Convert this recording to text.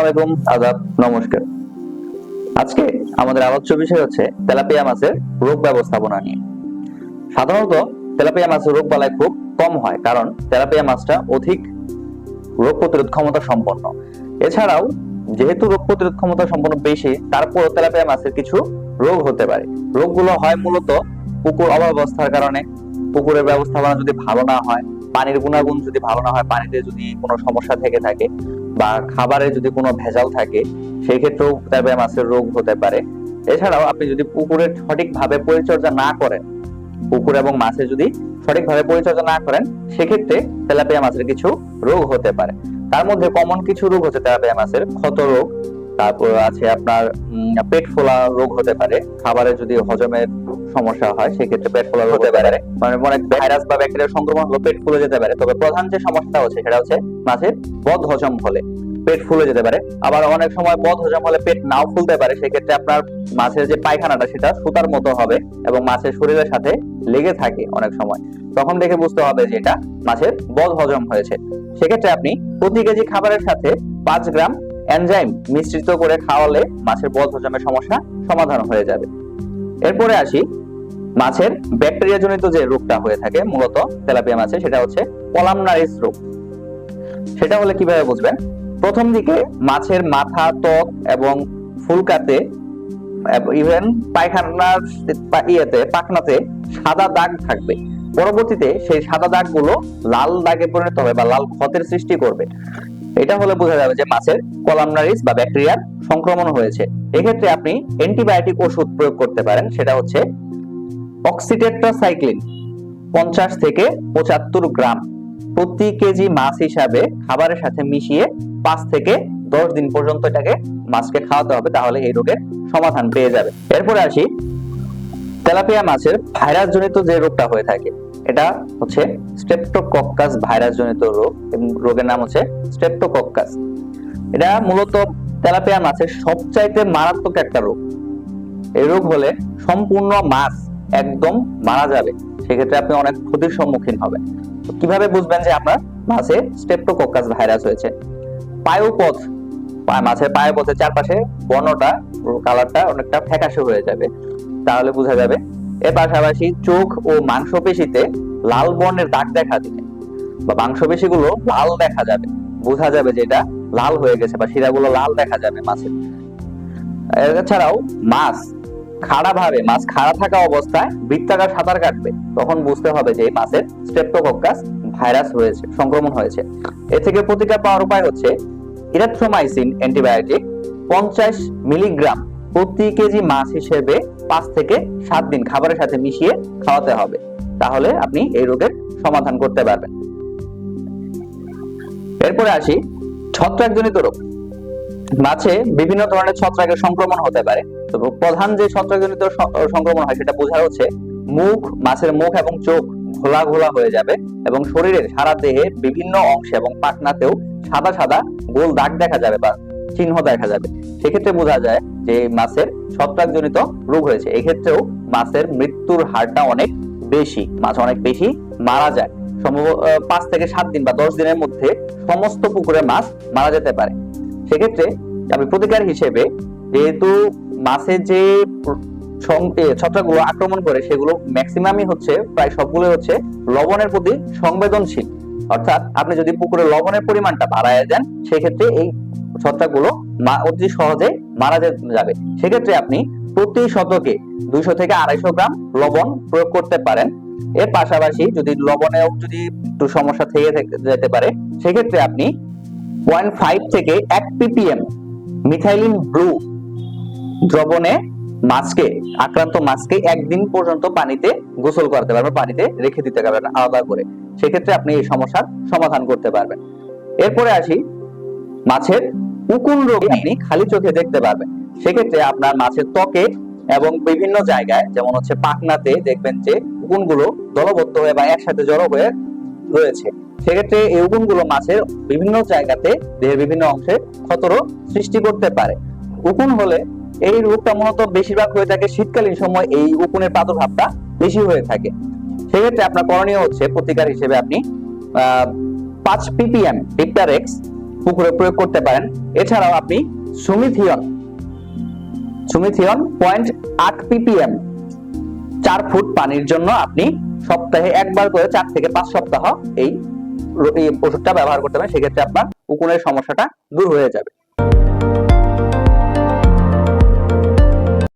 আলাইকুম, আদাব, নমস্কার। আজকে আমাদের আলোচ্য বিষয় হচ্ছে তেলাপিয়া মাছের রোগ ব্যবস্থাপনা নিয়ে। সাধারণত তেলাপিয়া মাছের রোগ বালাই খুব কম হয়, কারণ তেলাপিয়া মাছটা অধিক রোগ প্রতিরোধ ক্ষমতা সম্পন্ন। এছাড়াও, যেহেতু রোগ প্রতিরোধ ক্ষমতা সম্পন্ন বেশি তারপর তেলাপিয়া মাছের কিছু রোগ হতে পারে। রোগগুলো হয় মূলত পুকুর অব্যবস্থার কারণে। পুকুরের ব্যবস্থাপনা যদি ভালো না হয়, পানির গুণাগুণ যদি ভালো না হয়, পানিতে যদি কোনো সমস্যা থেকে থাকে বা খাবারে যদি কোনো ভেজাল থাকে সেই ক্ষেত্রেও মাছের রোগ হতে পারে। এছাড়াও আপনি যদি পুকুরের সঠিকভাবে পরিচর্যা না করেন, পুকুর এবং মাছের যদি সঠিকভাবে পরিচর্যা না করেন, সেক্ষেত্রে তেলাপিয়া মাছের কিছু রোগ হতে পারে। তার মধ্যে কমন কিছু রোগ হচ্ছে তেলাপিয়া মাছের ক্ষত রোগ, তারপর আছে আপনার পেট ফোলা রোগ হতে পারে। খাবারে যদি হজমের সমস্যা হয় সেক্ষেত্রে পেট ফোলা হতে পারে। মানে অনেক ভাইরাস বা ব্যাকটেরিয়ার সংক্রমণ হলে পেট ফুলে যেতে পারে। তবে প্রধান যে সমস্যাটা হচ্ছে সেটা হচ্ছে মাছের বদ হজম হলে পেট ফুলে যেতে পারে। আবার অনেক সময় বদ হজম হলে পেট নাও ফুলতে পারে সেক্ষেত্রে আপনার মাছের যে পায়খানাটা সেটা সুতার মতো হবে এবং মাছের শরীরের সাথে লেগে থাকে অনেক সময়। তখন দেখে বুঝতে হবে যে এটা মাছের বদ হজম হয়েছে। সেক্ষেত্রে আপনি প্রতি কেজি খাবারের সাথে পাঁচ গ্রাম এনজাইম মিশ্রিত করে খাওয়ালে মাছের বদ হজমের সমস্যা সমাধান হয়ে যাবে। এরপরে আসি মাছের ব্যাকটেরিয়া জনিত যে রোগটা হয়ে থাকে, মূলত তেলাপিয়া মাছে সেটা হচ্ছে পলামনারিস রোগ। সেটা হলে কীভাবে বুঝবেন? প্রথম দিকে মাছের মাথা, ত্বক এবং ফুলকাতে ইভেন পায়খানার ইয়েতে, পাখনাতে সাদা দাগ থাকবে। পরবর্তীতে সেই সাদা দাগগুলো লাল দাগে পরিণত হবে বা লাল ক্ষতের সৃষ্টি করবে। এটা হলে বোঝা যাবে যে মাছের কলামনারিস বা ব্যাকটেরিয়ার সংক্রমণ হয়েছে। এক্ষেত্রে আপনি অ্যান্টিবায়োটিক ওষুধ প্রয়োগ করতে পারেন, সেটা হচ্ছে অক্সিটেট্রাসাইক্লিন পঞ্চাশ থেকে পঁচাত্তর গ্রাম প্রতি কেজি মাছ হিসাবে খাবারের সাথে মিশিয়ে পাঁচ থেকে দশ দিন পর্যন্ত এটাকে মাছকে খাওয়াতে হবে, তাহলে এই রোগের সমাধান পেয়ে যাবে। এরপরে আসি, তেলাপিয়া মাছের ভাইরাস জনিত যে রোগটা হয়ে থাকে এটা হচ্ছে স্ট্রেপ্টোকক্কাস ভাইরাস জনিত রোগ এবং রোগের নাম হচ্ছে স্ট্রেপ্টোকক্কাস এটা মূলত তেলাপিয়া মাছের সবচাইতে মারাত্মক একটা রোগ। এই রোগ হলে সম্পূর্ণ মাছ একদম মারা যাবে। সেক্ষেত্রে আপনি অনেক ক্ষতির সম্মুখীন হবেন। কীভাবে বুঝবেন যে আপনার মাছে স্ট্রেপ্টোকক্কাস ভাইরাস হয়েছে? পায়োপথ মাছের পায়োপথের চারপাশে বর্ণটা কালারটা অনেকটা ফ্যাকাশে হয়ে যাবে। তাহলে বোঝা যাবে এর পাশাপাশি চোখ ও মাংসপেশিতে লাল বর্ণের দাগ দেখা দিবে বা মাংসপেশিগুলো লাল দেখা যাবে। বোঝা যাবে যে এটা লাল হয়ে গেছে বা শিরাগুলো লাল দেখা যাবে মাছের। এছাড়াও মাছ খাড়া ভাবে মাছ খাড়া থাকা অবস্থায় বৃত্তাকার সাঁতার কাটবে। তখন বুঝতে হবে যে মাছের স্ট্রেপ্টোকক্কাস ভাইরাস হয়েছে, সংক্রমণ হয়েছে। এ থেকে প্রতিকার পাওয়ার উপায় হচ্ছে ইরাথ্রোমাইসিন অ্যান্টিবায়োটিক পঞ্চাশ মিলিগ্রাম প্রতি কেজি মাছ হিসেবে পাঁচ থেকে সাত দিন খাবারের সাথে মিশিয়ে খাওয়াতে হবে। তাহলে আপনি এই রোগের সমাধান করতে পারবেন। এরপরে আসি, ছত্রাকজনিত রোগ। মাছে বিভিন্ন ধরনের ছত্রাকের সংক্রমণ হতে পারে। তো প্রধান যে ছত্রাকজনিত সংক্রমণ হয় সেটা বোঝা হচ্ছে মুখ, মাছের মুখ এবং চোখ ঘোলা ঘোলা হয়ে যাবে এবং শরীরের সারা দেহে বিভিন্ন অংশে এবং পাখনাতেও সাদা সাদা গোল দাগ দেখা যাবে বা চিহ্ন দেখা যাবে। সেক্ষেত্রে বোঝা যায় যে মাছের ছত্রাকজনিত রোগ হয়েছে, এক্ষেত্রেও মাছের মৃত্যুর হারটা অনেক বেশি, মাছ অনেক বেশি মারা যায়। পাঁচ থেকে সাত দিন বা দশ দিনের মধ্যে সমস্ত পুকুরে মাছ মারা যেতে পারে। সেক্ষেত্রে আমি প্রতিকার হিসেবে যেহেতু মাছের যে ছত্রাকগুলো আক্রমণ করে, সেগুলো ম্যাক্সিমামই হচ্ছে, প্রায় সবগুলো হচ্ছে লবণের প্রতি সংবেদনশীল। অর্থাৎ আপনি যদি পুকুরে লবণের পরিমাণটা বাড়ায় দেন, সেক্ষেত্রে এই ছত্রাকগুলো অতি সহজে মারা যাবে, সেক্ষেত্রে আপনি প্রতি শতকে দুইশো থেকে আড়াইশো গ্রাম লবণ প্রয়োগ করতে পারেন। এর পাশাপাশি যদি লবণেও যদি একটু সমস্যা থেকে যেতে পারে, সেক্ষেত্রে আপনি পয়েন্ট ফাইভ থেকে এক পিপিএম মিথাইলিন ব্লু দ্রবণে মাছকে, আক্রান্ত মাছকে একদিন পর্যন্ত পানিতে গোসল করতে পারবেন, পানিতে রেখে দিতে পারবেন আলাদা করে। সেক্ষেত্রে আপনি এই সমস্যার সমাধান করতে পারবেন। এরপরে আসি মাছের উকুন রোগ আপনি খালি চোখে দেখতে পারবেন। সেক্ষেত্রে আপনার মাছের ত্বকে এবং বিভিন্ন জায়গায় যেমন হচ্ছে পাখনাতে দেখবেন যে উকুনগুলো দলবদ্ধ হয়ে বা একসাথে জড়ো হয়ে রয়েছে। সেক্ষেত্রে এই উকুনগুলো মাছের বিভিন্ন জায়গাতে দেহের বিভিন্ন অংশে ক্ষতরও সৃষ্টি করতে পারে। উকুন হলে এই রোগটা মূলত বেশিরভাগ হয়ে থাকে শীতকালীন সময় এই উকুনের প্রাদুর্ভাবটা বেশি হয়ে থাকে। সেক্ষেত্রে আপনার করণীয় হচ্ছে প্রতিকার হিসেবে আপনি আহ, পাঁচ পিপিএম পিপটারেক্স পুকুরে প্রয়োগ করতে পারেন। এছাড়াও আপনি সুমিথিয়ন সুমিথিয়ন পয়েন্ট আট পিপিএম চার ফুট পানির জন্য আপনি সপ্তাহে একবার করে চার থেকে পাঁচ সপ্তাহ এই ওষুধটা ব্যবহার করতে পারেন। সেক্ষেত্রে আপনার উকুনের সমস্যাটা দূর হয়ে যাবে।